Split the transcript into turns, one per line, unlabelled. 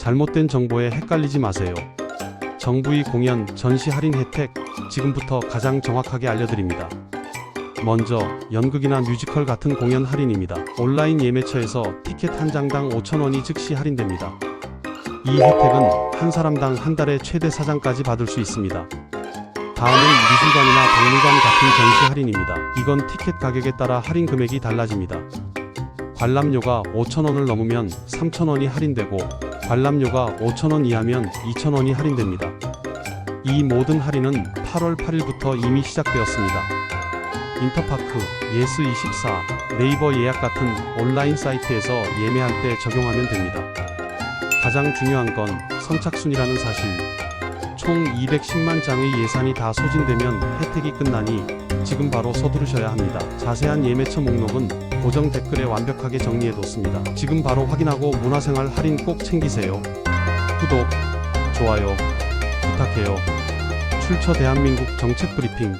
잘못된 정보에 헷갈리지 마세요. 정부의 공연, 전시 할인 혜택 지금부터 가장 정확하게 알려드립니다. 먼저 연극이나 뮤지컬 같은 공연 할인입니다. 온라인 예매처에서 티켓 한 장당 5,000원이 즉시 할인됩니다. 이 혜택은 한 사람당 한 달에 최대 4장까지 받을 수 있습니다. 다음은 미술관이나 박물관 같은 전시 할인입니다. 이건 티켓 가격에 따라 할인 금액이 달라집니다. 관람료가 5,000원을 넘으면 3,000원이 할인되고 관람료가 5,000원 이하면 2,000원이 할인됩니다. 이 모든 할인은 8월 8일부터 이미 시작되었습니다. 인터파크, 예스24, 네이버 예약 같은 온라인 사이트에서 예매할 때 적용하면 됩니다. 가장 중요한 건 선착순이라는 사실. 총 210만 장의 예산이 다 소진되면 혜택이 끝나니 지금 바로 서두르셔야 합니다. 자세한 예매처 목록은 고정 댓글에 완벽하게 정리해뒀습니다. 지금 바로 확인하고 문화생활 할인 꼭 챙기세요. 구독, 좋아요 부탁해요. 출처 대한민국 정책 브리핑